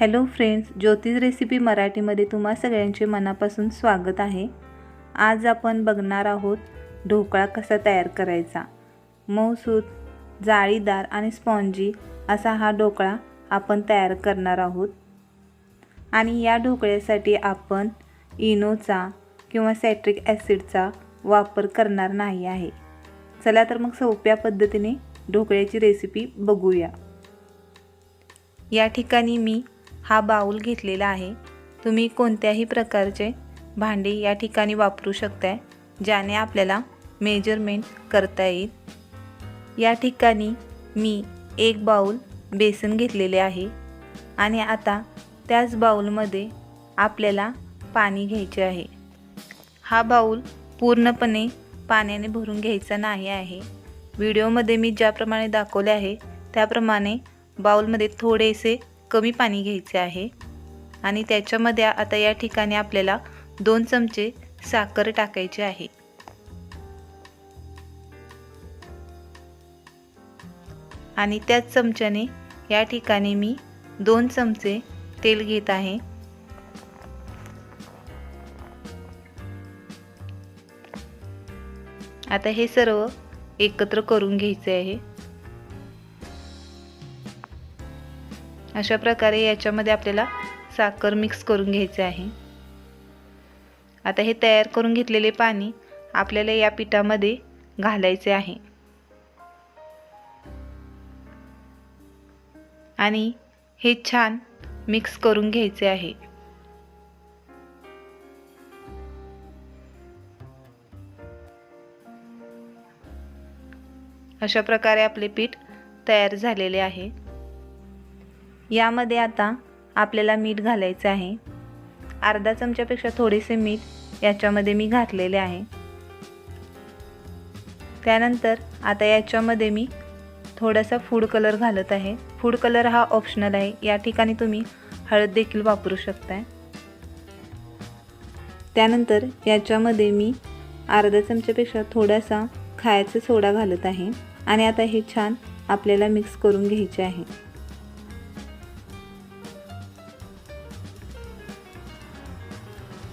Hello friends ज्योतिष recipe मराठीमध्ये तुम्हा सगळ्यांचे मनापासून स्वागत आहे. आज आपण बघणार आहोत ढोकळा कसा तयार करायचा. मऊसूत जाळीदार आणि स्पॉन्जी असा हा ढोकळा आपण तयार करणार आहोत. आणि या ढोकळ्यासाठी आपण इनोचा किंवा सॅट्रिक ॲसिडचा वापर करणार नाही आहे. चला तर मग सोप्या पद्धतीने ढोकळ्याची रेसिपी बघूया. या ठिकाणी मी हा बाऊल घेतलेला आहे. तुम्ही कोणत्याही प्रकारचे भांडे या ठिकाणी वापरू शकताय ज्याने आपल्याला मेजरमेंट करता येईल. या ठिकाणी मी एक बाऊल बेसन घेतलेले आहे आणि आता त्याच बाऊलमध्ये आपल्याला पाणी घ्यायचे आहे. हा बाऊल पूर्णपणे पाण्याने भरून घ्यायचा नाही आहे. व्हिडिओमध्ये मी ज्याप्रमाणे दाखवले आहे त्याप्रमाणे बाऊलमध्ये थोडेसे कमी पाणी घ्यायचे आहे. आणि त्याच्यामध्ये आता या ठिकाणी आपल्याला दोन चमचे साखर टाकायची आहे. आणि त्याच चमच्याने या ठिकाणी मी दोन चमचे तेल घेत आहे. आता हे सर्व एकत्र करून घ्यायचे आहे. अशा प्रकारे याच्यामध्ये आपल्याला साखर मिक्स करून घ्यायचे आहे. आता हे तयार करून घेतलेले पाणी आपल्याला या पिठामध्ये घालायचे आहे. आणि हे छान मिक्स करून घ्यायचे आहे. अशा प्रकारे आपले पीठ तयार झालेले आहे. यामध्ये आता आपल्याला मीठ घालायचं आहे. अर्धा चमच्यापेक्षा थोडेसे मीठ याच्यामध्ये मी घातलेले आहे. त्यानंतर आता याच्यामध्ये मी थोडासा फूड कलर घालत आहे. फूड कलर हा ऑप्शनल आहे. या ठिकाणी तुम्ही हळद देखील वापरू शकताय. त्यानंतर याच्यामध्ये मी अर्धा चमच्यापेक्षा थोडासा खायचा सोडा घालत आहे. आणि आता हे छान आपल्याला मिक्स करून घ्यायचे आहे.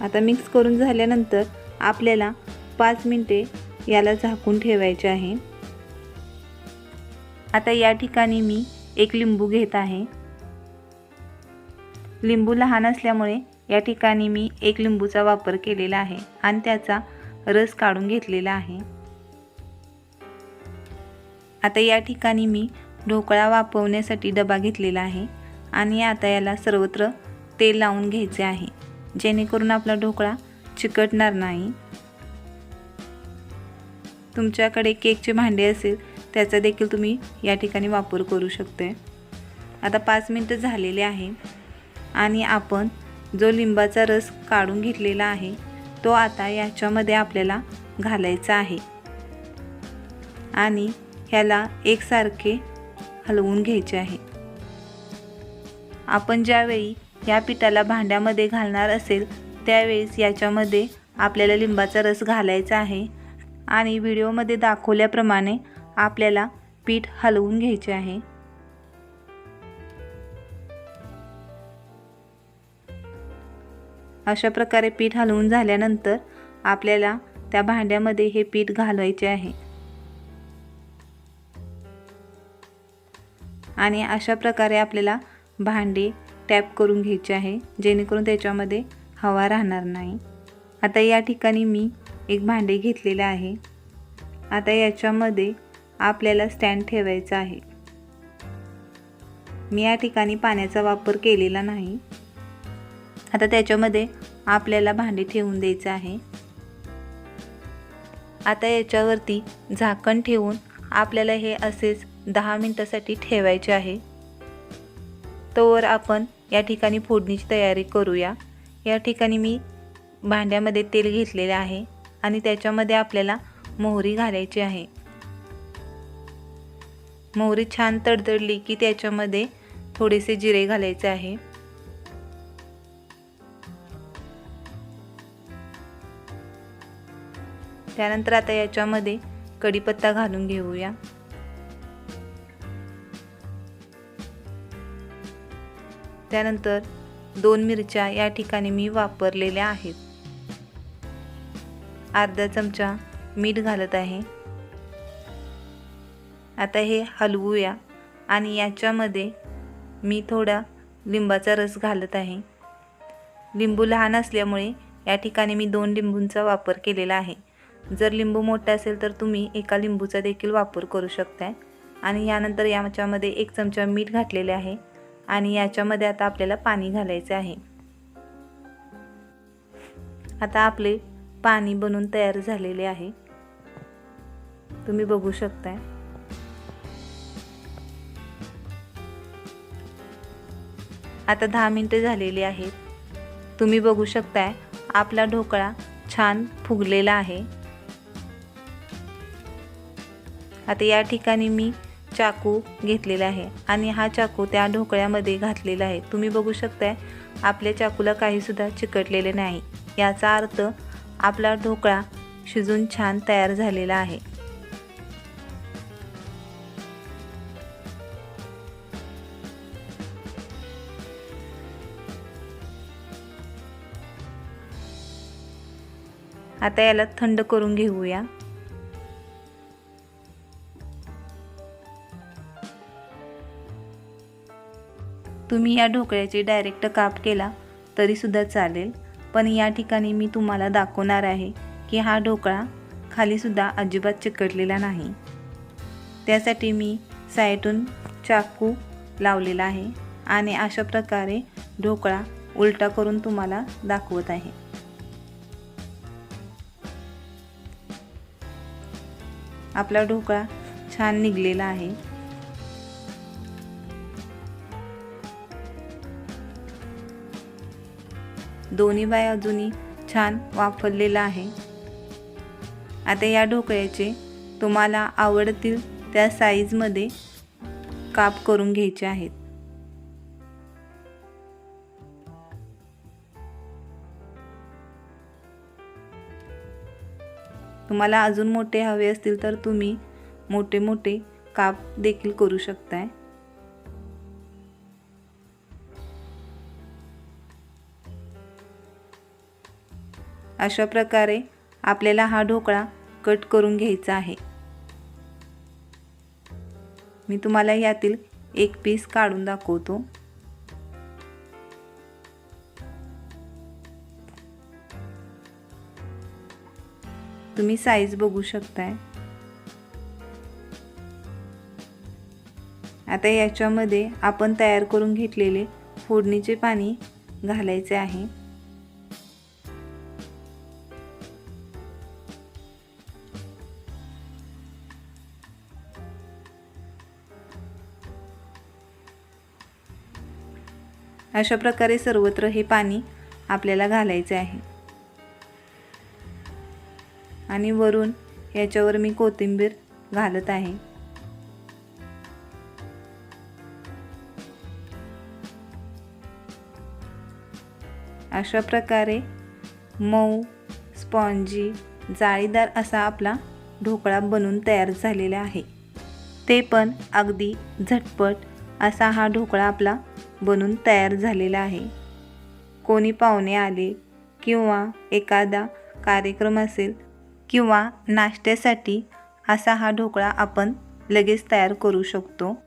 आता मिक्स करून झाल्यानंतर आपल्याला पाच मिनटे याला झाकून ठेवायचे आहे. आता या ठिकाणी मी एक लिंबू घेत आहे. लिंबू लहान असल्यामुळे या ठिकाणी मी एक लिंबूचा वापर केलेला आहे आणि त्याचा रस काढून घेतलेला आहे. आता या ठिकाणी मी ढोकळा वापरण्यासाठी डबा घेतलेला आहे आणि आता याला सर्वत्र तेल लावून घ्यायचे आहे. जेणेकरून आपला ढोकळा चिकटणार नाही. तुमच्याकडे केकचे भांडे असेल त्याचा देखील तुम्ही या ठिकाणी वापर करू शकते आता पाच मिनटं झालेले आहे आणि आपण जो लिंबाचा रस काढून घेतलेला आहे तो आता याच्यामध्ये आपल्याला घालायचा आहे. आणि ह्याला एकसारखे हलवून घ्यायचे आहे. आपण ज्यावेळी या पिठाला भांड्यामध्ये घालणार असेल त्यावेळेस याच्यामध्ये आपल्याला लिंबाचा रस घालायचा आहे आणि व्हिडिओमध्ये दाखवल्याप्रमाणे आपल्याला पीठ हलवून घ्यायचे आहे. अशा प्रकारे पीठ हलवून झाल्यानंतर आपल्याला त्या भांड्यामध्ये हे पीठ घालवायचे आहे. आणि अशा प्रकारे आपल्याला भांडे टॅप करून घ्यायचे आहे जेणेकरून त्याच्यामध्ये हवा राहणार नाही. आता या ठिकाणी मी एक भांडे घेतलेले आहे. आता याच्यामध्ये आपल्याला स्टँड ठेवायचा आहे. मी या ठिकाणी पाण्याचा वापर केलेला नाही. आता त्याच्यामध्ये आपल्याला भांडे ठेवून द्यायचं आहे. आता याच्यावरती झाकण ठेवून आपल्याला हे असेच दहा मिनटासाठी ठेवायचे आहे. तोवर आपण या ठिकाणी फोडणीची तयारी करूया. या ठिकाणी मी भांड्यामध्ये तेल घेतलेले आहे आणि त्याच्यामध्ये आपल्याला मोहरी घालायची आहे. मोहरी छान तडतडली की त्याच्यामध्ये थोडेसे जिरे घालायचे आहे. त्यानंतर आता याच्यामध्ये कढीपत्ता घालून घेऊया. त्यानंतर दोन मिरच्या या ठिकाणी मी वापरलेल्या आहेत. अर्धा चमचा मीठ घालत आहे. आता हे हलवूया आणि याच्यामध्ये मी थोडा लिंबाचा रस घालत आहे. लिंबू लहान असल्यामुळे या ठिकाणी मी दोन लिंबूंचा वापर केलेला आहे. जर लिंबू मोठा असेल तर तुम्ही एका लिंबूचा देखील वापर करू शकताय. आणि यानंतर याच्यामध्ये एक चमचा मीठ घातलेले आहे. आणि याच्यामध्ये आता आपल्याला पाणी घालायचे आहे. आता आपले पाणी बनून तयार झालेले आहे. तुम्ही बघू शकताय. आता दहा मिनटं झालेली आहेत. तुम्ही बघू शकताय आपला ढोकळा छान फुगलेला आहे. आता या ठिकाणी मी चाकू घेतलेला आहे आणि हा चाकू त्या ढोकळ्यामध्ये घातलेला आहे. तुम्ही बघू शकताय आपल्या चाकूला काहीसुद्धा चिकटलेले नाही. याचा अर्थ आपला ढोकळा शिजून छान तयार झालेला आहे. आता याला थंड करून घेऊया. तुम्ही या ढोकळ्याचे डायरेक्ट काप केला तरीसुद्धा चालेल. पण या ठिकाणी मी तुम्हाला दाखवणार आहे की हा ढोकळा खालीसुद्धा अजिबात चिकटलेला नाही. त्यासाठी मी साईडून चाकू लावलेला आहे आणि अशा प्रकारे ढोकळा उलटा करून तुम्हाला दाखवत आहे. आपला ढोकळा छान निघलेला आहे. दोन्ही बाय अजूनही छान वापरलेलं आहे. आता या ढोकळ्याचे तुम्हाला आवडतील त्या साईजमध्ये काप करून घ्यायचे आहेत. तुम्हाला अजून मोठे हवे असतील तर तुम्ही मोठे मोठे काप देखील करू शकताय. अशा प्रकारे आपल्याला हा ढोकळा कट करून घ्यायचा आहे. मी तुम्हाला यातील एक पीस काढून दाखवतो. तुम्ही साईज बघू शकताय. आता याच्यामध्ये आपण तयार करून घेतलेले फोडणीचे पाणी घालायचे आहे. अशा प्रकारे सर्वत्र हे पाणी आपल्याला घालायचे आहे. आणि वरून याच्यावर मी कोथिंबीर घालत आहे. अशा प्रकारे मऊ स्पॉन्जी जाळीदार असा आपला ढोकळा बनून तयार झालेला आहे. ते पण अगदी झटपट असा हा ढोकळा आपला बनून तयार झालेला आहे. कोणी पाहुणे आले किंवा एखादा कार्यक्रम असेल किंवा नाश्त्यासाठी असा हा ढोकळा आपण लगेच तयार करू शकतो.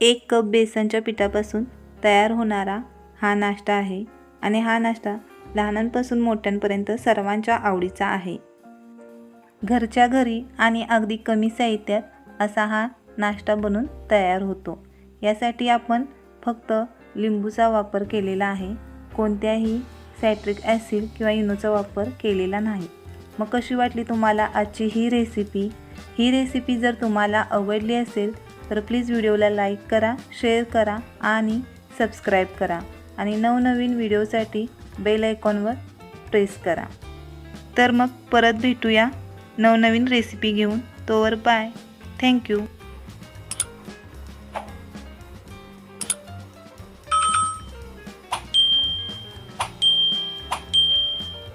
एक कप बेसनच्या पिठापासून तयार होणारा हा नाश्ता आहे आणि हा नाश्ता लहानांपासून मोठ्यांपर्यंत सर्वांच्या आवडीचा आहे. घरच्या घरी आणि अगदी कमी साहित्यात असा हा नाश्ता बनून तयार होतो. यासाठी आपण फक्त लिंबूचा वापर केलेला आहे. कोणत्याही सॅट्रिक ॲसिड किंवा इनोचा वापर केलेला नाही. मग कशी वाटली तुम्हाला आजची ही रेसिपी? ही रेसिपी जर तुम्हाला आवडली असेल तर प्लीज व्हिडिओला लाईक करा शेअर करा आणि सबस्क्राईब करा. आणि नवनवीन व्हिडिओसाठी बेल आयकॉनवर प्रेस करा. तर मग परत भेटूया नवनवीन रेसिपी घेऊन. तोवर बाय. थँक्यू.